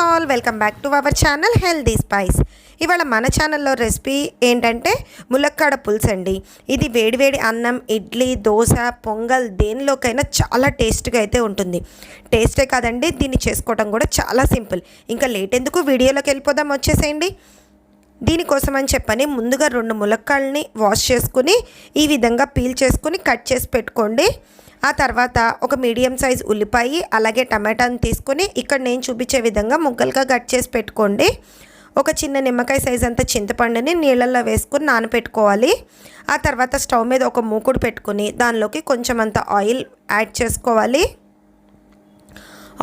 All welcome back to our channel healthy spice. ఇవాళ మన ఛానల్లో రెసిపీ ఏంటంటే ములక్కాడ పులుసు అండి. ఇది వేడివేడి అన్నం ఇడ్లీ దోశ పొంగల్ దేనిలోకైనా చాలా టేస్ట్గా అయితే ఉంటుంది. టేస్టే కాదండి దీన్ని చేసుకోవడం కూడా చాలా సింపుల్. ఇంకా లేట్ ఎందుకు వీడియోలోకి వెళ్ళిపోదాం వచ్చేసేయండి. దీనికోసం అని చెప్పని ముందుగా రెండు ములక్కాళ్ళని వాష్ చేసుకుని ఈ విధంగా పీల్ చేసుకుని కట్ చేసి పెట్టుకోండి. ఆ తర్వాత ఒక మీడియం సైజ్ ఉల్లిపాయ అలాగే టమాటాని తీసుకొని ఇక్కడ నేను చూపించే విధంగా ముక్కలుగా కట్ చేసి పెట్టుకోండి. ఒక చిన్న నిమ్మకాయ సైజ్ అంత చింతపండుని నీళ్ళల్లో వేసుకుని నానపెట్టుకోవాలి. ఆ తర్వాత స్టవ్ మీద ఒక మూకుడు పెట్టుకుని దానిలోకి కొంచెం అంత ఆయిల్ యాడ్ చేసుకోవాలి.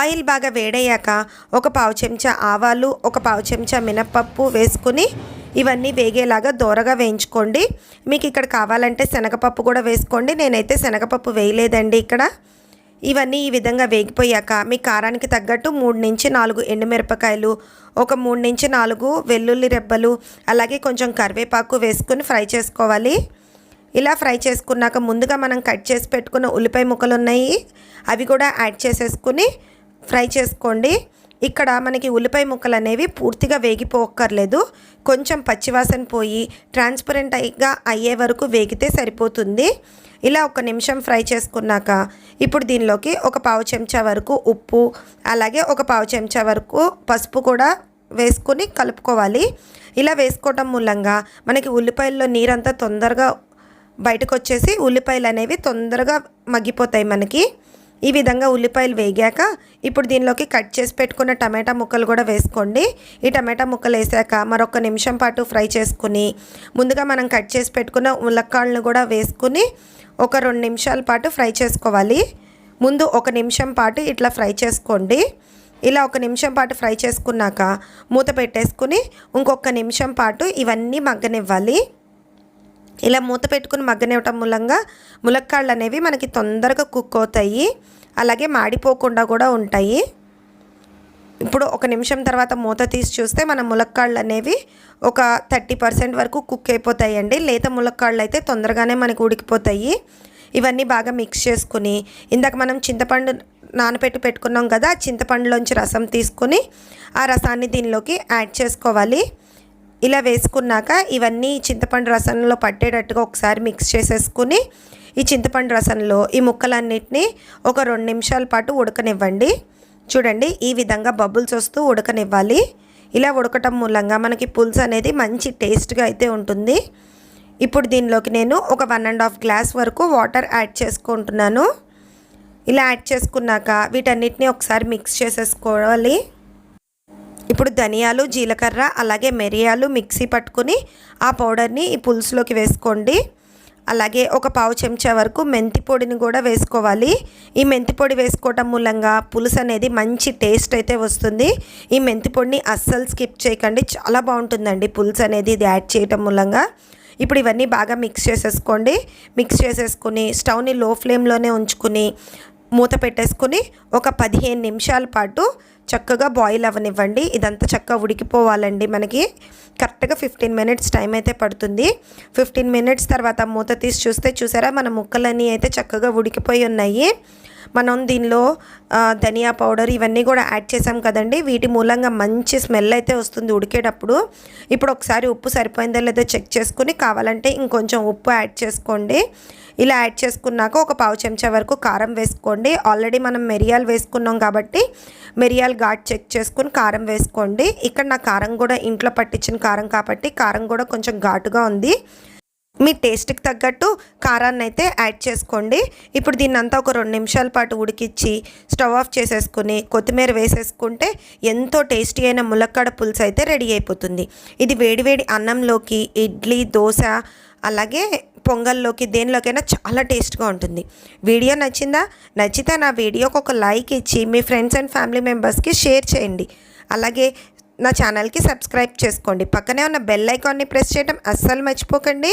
ఆయిల్ బాగా వేడయ్యాక ఒక పావు చెంచా ఆవాలు ఒక పావు చెంచా మినప్పప్పు వేసుకుని ఇవన్నీ వేగేలాగా దోరగా వేయించుకోండి. మీకు ఇక్కడ కావాలంటే శనగపప్పు కూడా వేసుకోండి. నేనైతే శనగపప్పు వేయలేదండి ఇక్కడ. ఇవన్నీ ఈ విధంగా వేగిపోయాక మీ కారానికి తగ్గట్టు మూడు నుంచి నాలుగు ఎండుమిరపకాయలు ఒక మూడు నుంచి నాలుగు వెల్లుల్లి రెబ్బలు అలాగే కొంచెం కరివేపాకు వేసుకుని ఫ్రై చేసుకోవాలి. ఇలా ఫ్రై చేసుకున్నాక ముందుగా మనం కట్ చేసి పెట్టుకున్న ఉల్లిపాయ ముక్కలు ఉన్నాయి అవి కూడా యాడ్ చేసేసుకుని ఫ్రై చేసుకోండి. ఇక్కడ మనకి ఉల్లిపాయ ముక్కలు అనేవి పూర్తిగా వేగిపోక్కర్లేదు. కొంచెం పచ్చివాసన పోయి ట్రాన్స్పరెంట్గా అయ్యే వరకు వేగితే సరిపోతుంది. ఇలా ఒక నిమిషం ఫ్రై చేసుకున్నాక ఇప్పుడు దీనిలోకి ఒక పావు చెంచా వరకు ఉప్పు అలాగే ఒక పావు చెంచా వరకు పసుపు కూడా వేసుకొని కలుపుకోవాలి. ఇలా వేసుకోవటం మూలంగా మనకి ఉల్లిపాయల్లో నీరంతా తొందరగా బయటకు వచ్చేసి ఉల్లిపాయలు అనేవి తొందరగా మగ్గిపోతాయి మనకి. ఈ విధంగా ఉల్లిపాయలు వేగాక ఇప్పుడు దీనిలోకి కట్ చేసి పెట్టుకున్న టమాటా ముక్కలు కూడా వేసుకోండి. ఈ టమాటా ముక్కలు వేసాక మరొక నిమిషం పాటు ఫ్రై చేసుకుని ముందుగా మనం కట్ చేసి పెట్టుకున్న ములక్కాళ్ళను కూడా వేసుకుని ఒక రెండు నిమిషాల పాటు ఫ్రై చేసుకోవాలి. ముందు ఒక నిమిషం పాటు ఇట్లా ఫ్రై చేసుకోండి. ఇలా ఒక నిమిషం పాటు ఫ్రై చేసుకున్నాక మూత పెట్టేసుకుని ఇంకొక నిమిషం పాటు ఇవన్నీ మగ్గనివ్వాలి. ఇలా మూత పెట్టుకుని మగ్గనివ్వటం మూలంగా ములక్కాళ్ళు అనేవి మనకి తొందరగా కుక్ అవుతాయి. అలాగే మాడిపోకుండా కూడా ఉంటాయి. ఇప్పుడు ఒక నిమిషం తర్వాత మూత తీసి చూస్తే మన ములక్కాళ్ళు అనేవి ఒక థర్టీ పర్సెంట్ వరకు కుక్ అయిపోతాయండి. లేత ములక్కాళ్ళు అయితే తొందరగానే మనకి ఉడికిపోతాయి. ఇవన్నీ బాగా మిక్స్ చేసుకుని ఇందాక మనం చింతపండు నానపెట్టి పెట్టుకున్నాం కదా చింతపండులోంచి రసం తీసుకొని ఆ రసాన్ని దీనిలోకి యాడ్ చేసుకోవాలి. ఇలా వేసుకున్నాక ఇవన్నీ చింతపండు రసంలో పట్టేటట్టుగా ఒకసారి మిక్స్ చేసేసుకుని ఈ చింతపండు రసంలో ఈ ముక్కలన్నిటినీ ఒక రెండు నిమిషాల పాటు ఉడకనివ్వండి. చూడండి ఈ విధంగా బబుల్స్ వస్తూ ఉడకనివ్వాలి. ఇలా ఉడకటం మూలంగా మనకి పులుసు అనేది మంచి టేస్ట్గా అయితే ఉంటుంది. ఇప్పుడు దీనిలోకి నేను ఒక వన్ అండ్ హాఫ్ గ్లాస్ వరకు వాటర్ యాడ్ చేసుకుంటున్నాను. ఇలా యాడ్ చేసుకున్నాక వీటన్నిటిని ఒకసారి మిక్స్ చేసేసుకోవాలి. ఇప్పుడు ధనియాలు జీలకర్ర అలాగే మిరియాలు మిక్సీ పట్టుకుని ఆ పౌడర్ని ఈ పులుసులోకి వేసుకోండి. అలాగే ఒక పావు చెంచా వరకు మెంతి పొడిని కూడా వేసుకోవాలి. ఈ మెంతి పొడి వేసుకోవటం మూలంగా పులుసు అనేది మంచి టేస్ట్ అయితే వస్తుంది. ఈ మెంతి పొడిని అస్సలు స్కిప్ చేయకండి. చాలా బాగుంటుందండి పులుసు అనేది ఇది యాడ్ చేయటం మూలంగా. ఇప్పుడు ఇవన్నీ బాగా మిక్స్ చేసేసుకోండి. మిక్స్ చేసేసుకుని స్టవ్ని లో ఫ్లేమ్లోనే ఉంచుకుని మూత పెట్టేసుకుని ఒక పదిహేను నిమిషాల పాటు చక్కగా బాయిల్ అవ్వనివ్వండి ఇదంతా చక్కగా ఉడికిపోవాలండి మనకి. కరెక్ట్గా ఫిఫ్టీన్ మినిట్స్ టైం అయితే పడుతుంది. ఫిఫ్టీన్ మినిట్స్ తర్వాత మూత తీసి చూస్తే చూసారా? మన ముక్కలన్నీ అయితే చక్కగా ఉడికిపోయి ఉన్నాయి. మనం దీనిలో ధనియా పౌడర్ ఇవన్నీ కూడా యాడ్ చేసాం కదండి. వీటి మూలంగా మంచి స్మెల్ అయితే వస్తుంది ఉడికేటప్పుడు. ఇప్పుడు ఒకసారి ఉప్పు సరిపోయిందో లేదో చెక్ చేసుకుని కావాలంటే ఇంకొంచెం ఉప్పు యాడ్ చేసుకోండి. ఇలా యాడ్ చేసుకున్నాక ఒక పావు చెంచా వరకు కారం వేసుకోండి. ఆల్రెడీ మనం మిరియాలు వేసుకున్నాం కాబట్టి మిరియాలు ఘాట్ చెక్ చేసుకుని కారం వేసుకోండి. ఇక్కడ నా కారం కూడా ఇంట్లో పట్టించిన కారం కాబట్టి కారం కూడా కొంచెం ఘాటుగా ఉంది. మీ టేస్ట్కి తగ్గట్టు కారాన్ని అయితే యాడ్ చేసుకోండి. ఇప్పుడు దీన్ని అంతా ఒక రెండు నిమిషాల పాటు ఉడికిచ్చి స్టవ్ ఆఫ్ చేసేసుకుని కొత్తిమీర వేసేసుకుంటే ఎంతో టేస్టీ అయిన ములక్కాడ పులుసు అయితే రెడీ అయిపోతుంది. ఇది వేడివేడి అన్నంలోకి ఇడ్లీ దోశ అలాగే పొంగల్లోకి దేనిలోకైనా చాలా టేస్ట్గా ఉంటుంది. వీడియో నచ్చిందా? నచ్చితే నా వీడియోకి ఒక లైక్ ఇచ్చి మీ ఫ్రెండ్స్ అండ్ ఫ్యామిలీ మెంబర్స్కి షేర్ చేయండి. అలాగే నా ఛానల్కి సబ్స్క్రైబ్ చేసుకోండి. పక్కనే ఉన్న బెల్ ఐకాన్ని ప్రెస్ చేయడం అస్సలు మర్చిపోకండి.